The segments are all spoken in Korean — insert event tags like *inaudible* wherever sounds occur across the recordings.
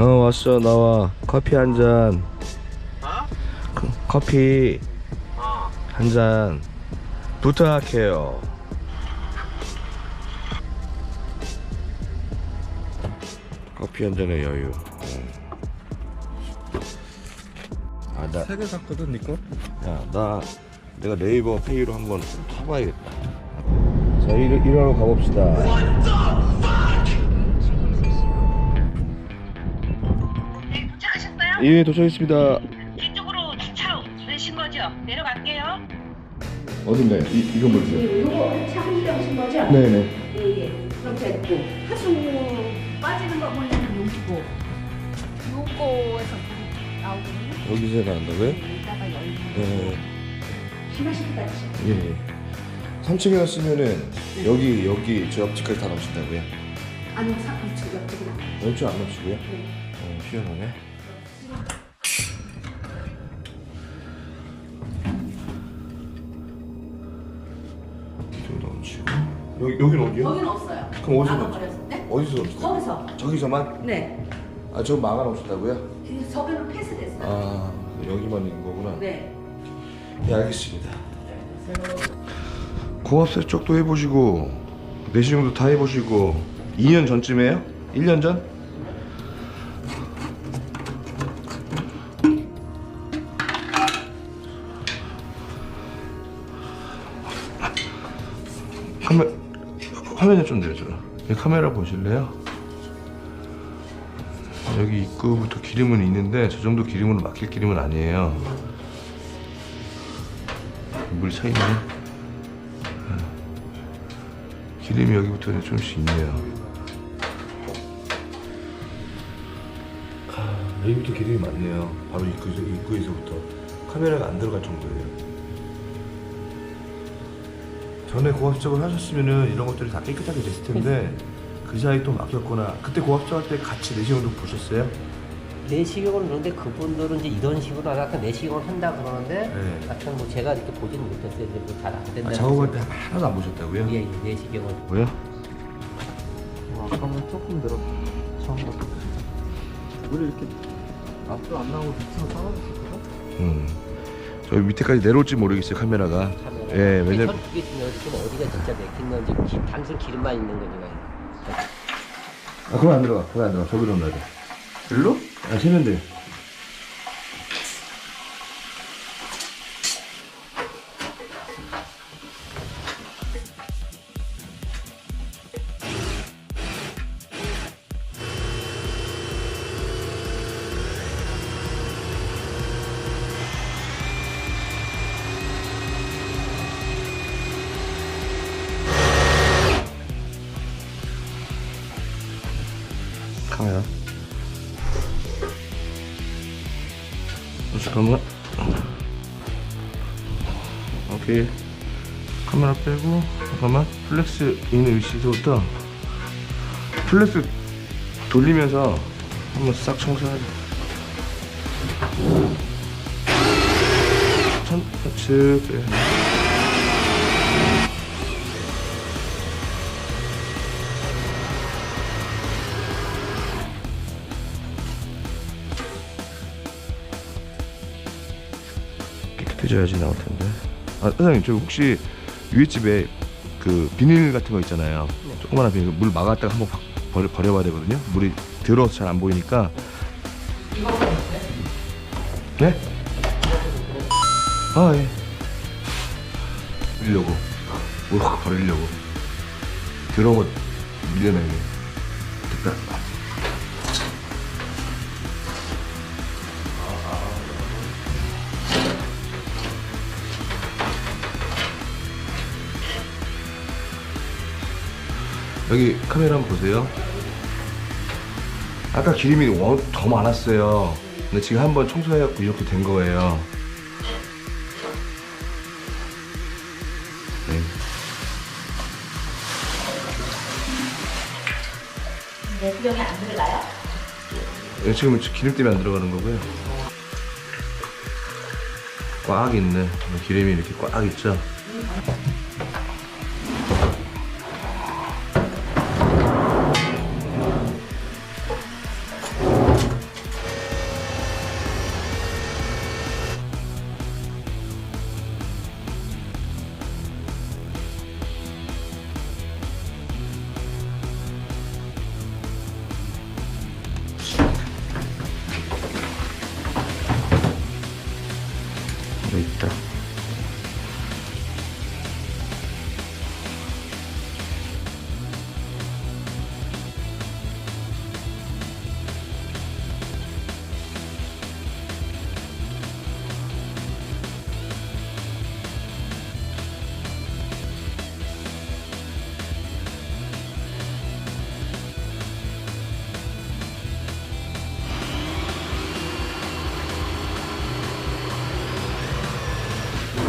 어 왔어 나와 커피 한잔 어? 커피 어. 한잔 부탁해요 커피 한 잔의 여유 아 나 세개 샀거든 니꺼? 야, 나 내가 네이버 페이로 한번 타봐야겠다. 자, 일, 일하러 가봅시다. 예, 도착했습니다. 뒤쪽으로 차 내신 거죠? 내려갈게요. 어딘데? 이, 이거 뭐죠? 요거 차한 병신 거죠? 네네. 예, 예. 그럼 됐고. 하수 빠지는 거 보려면 요거. 요거에서 물이 나오거든요. 여기서 나온다고요? 네, 이따가 열고. 네. 심하실 때까지. 예. 3층에 왔으면은 여기, 여기 저 옆집까지 다 넘친다고요? 아니, 사건 저 옆쪽으로. 옆집 안 넘치고요? 네. 어, 희한하네. 여기, 여긴 어디요? 거기는 없어요. 그럼 어디서 막아버렸어. 네? 어디서 넘치요? 거기서. 저기서만? 네. 아, 저 놓으셨다고요? 그 저기는 폐쇄됐어요. 아, 여기만 있는 거구나. 네. 예, 알겠습니다. 고압 세척도 해보시고 내시경도 다 해보시고 2년 전쯤에요? 1년 전? 카메 화면에 좀 내줘. 이 카메라 보실래요? 여기 입구부터 기름은 있는데 저 정도 기름으로 막힐 기름은 아니에요. 물 차이네. 아, 기름이 여기부터 좀씩 있네요. 아, 여기부터 기름이 많네요. 바로 입구에서, 입구에서부터 카메라가 안 들어갈 정도예요. 전에 고압작을 하셨으면은 이런 것들이 다 깨끗하게 됐을 텐데 그 사이 또 막혔거나 그때 고압작 할때 같이 내시경도 보셨어요? 내시경을 그런데 그분들은 이제 이런 식으로 약간 내시경을 한다 그러는데 네. 하여튼 뭐 제가 이렇게 보지는 못했어요. 이제 뭐잘안 된다. 아, 작업할 때 하나도 안 보셨다고요? 예, 예, 내시경을 뭐야? 와 아까는 조금 늘어 처음 봤을 때 우리 이렇게 앞도 안 나오고 밑으로 떨어졌었거든? 음. 저희 밑에까지 내려올지 모르겠어요 카메라가. 카메라. 예, 왜냐면 두개 중에 지금 어디가 진짜 기- 단순 기름만 있는 거지. 아 그건 안 들어가. 그건 안 들어가. 저기로 넣어야 돼. 일로? 아 세면 돼. 잠깐만. 오케이. 카메라 빼고 잠깐만. 플렉스 있는 위치부터 플렉스 돌리면서 한번 싹 청소해야 돼. 천, 슥 해져야지 나올 텐데. 아 사장님 저 혹시 위에 집에 그 비닐 같은 거 있잖아요. 조그만한 비닐 물 막았다가 한번 확 버려 버려봐야 되거든요. 물이 들어서 잘 안 보이니까. 네? 아 예. 버리려고 물 확 버리려고 들어온 거 밀려나게 됐다. 여기 카메라 한번 보세요. 아까 기름이 워- 더 많았어요. 근데 지금 한번 청소해갖고 이렇게 된 거예요. 네. 내수경이 안 들어가요? 네, 지금 기름 때문에 안 들어가는 거고요. 꽉 있네. 기름이 이렇게 꽉 있죠.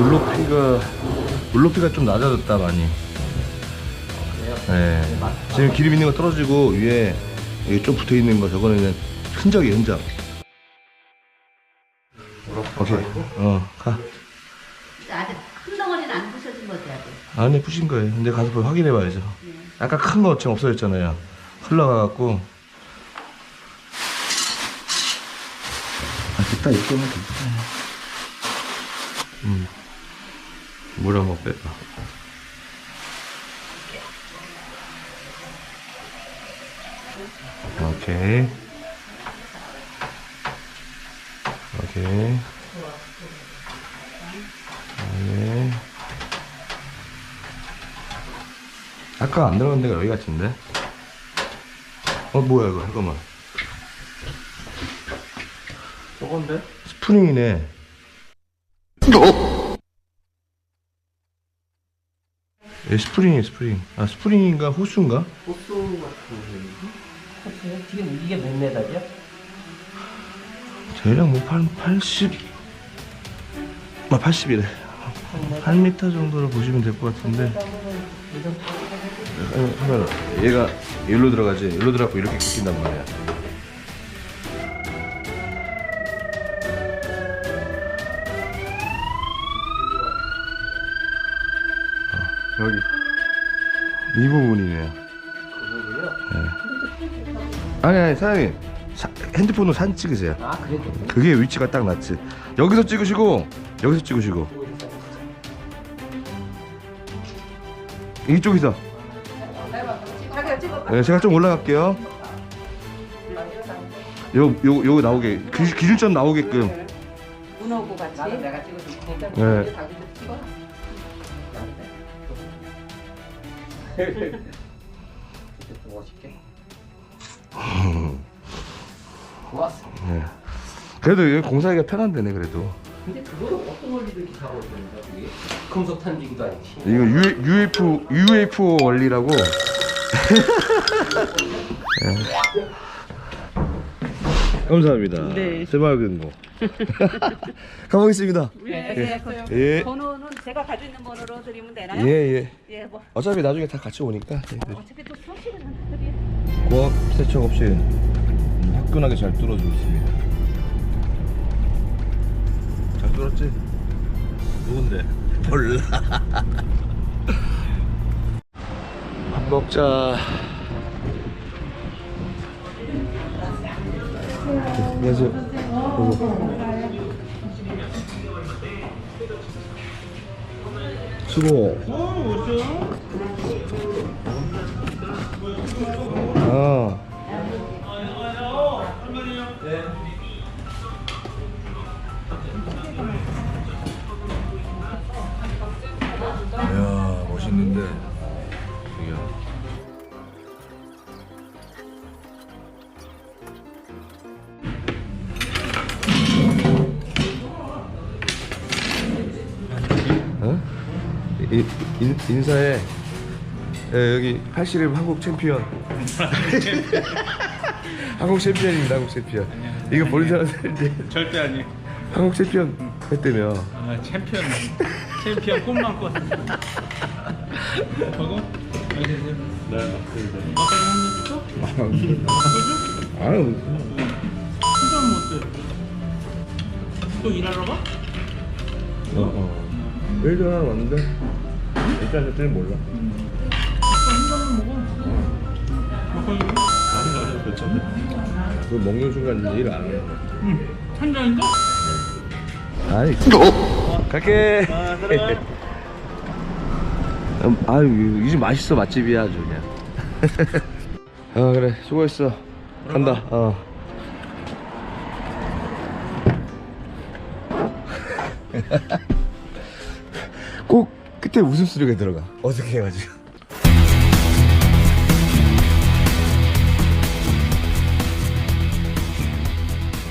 물높이가 물높이가 좀 낮아졌다 많이. 네. 지금 기름 있는 거 떨어지고 위에 여기 좀 붙어 있는 거 저거는 그냥 흔적이 흔적. 오케이. 어 가. 아직 큰 덩어리는 안 부서진 거지 아직. 안에 푸신 거예요. 근데 가서 볼 확인해 봐야죠. 아까 큰 거 지금 없어졌잖아요. 흘러가갖고. 아, 됐다, 이거면 됐다. 음. 물 한번 빼봐. 오케이. 오케이. 오케이. 아까 안 들어간 데가 여기 같은데? 어 뭐야 이거 잠깐만 저건데? 스프링이네 예, 스프링이 스프링. 아 스프링인가 호수인가? 호수 같은 혹시 지금 이게 몇 메다죠? 대략 뭐 8, 80 아, 80이래. 8m 정도로 보시면 될 것 같은데. 아니, 하면 얘가 여기로 들어가지. 여기로 들어가고 이렇게 꺾인단 말이야 이 부분이네요 네. 아니 아니 사장님 사- 핸드폰으로 사진 찍으세요 아 그래도 그게 위치가 딱 맞지. 여기서 찍으시고 여기서 찍으시고 이쪽에서. 네, 제가 좀 올라갈게요. 요, 요, 요 나오게 기, 기준점 나오게끔. 문어고 같이. 나는 내가 찍어줄 테니까 네. 찍어. 좀 멋있게. 좋았어. 네. 그래도 여기 공사하기가 편한데네 그래도. 근데 그거는 어떤 원리를 기사하고 있는 거야 그게? 금속 탄지기도 아니지. 이거 U, UFO UFO 원리라고. 네. *laughs* 감사합니다. 네. 새마을금고. *laughs* 가보겠습니다. 네. 예. 번호는 제가 가지고 있는 번호로 드리면 되나요? 예, 예. 예, 뭐 어차피 나중에 다 같이 오니까 저희들 어차피 또 수업시간 한들이 고압 세척 없이 화끈하게 잘 뚫어주고 있습니다. 잘 뚫었지? 누군데? 몰라. *laughs* 밥 먹자. 안녕하세요. 수고. 아. 이야 멋있는데 이야. 어? 인, 인, 인사해 예, 여기 팔씨름 한국 챔피언 *laughs* 한국 챔피언입니다 한국 챔피언 이거 보는 사람들 이제 절대 아니. 한국 챔피언 했다며 아, 챔피언. 챔피언 꿈만 꿨어. 하고? 네, 맞습니다. 한입 줘? 아유 수전 못해. 또 일하러 가? 어, 어. 하나 왔는데 일단 저때는 몰라 그 먹는 순간 일 안 해. 응. 한 잔인가? 아니 갈게 아. *laughs* 음, 아유 이집 맛있어 맛집이야 아주 그냥 *laughs* 아 그래 수고했어 간다 어 *laughs* 꼭 끝에 웃음소리가 들어가. 어색해가지고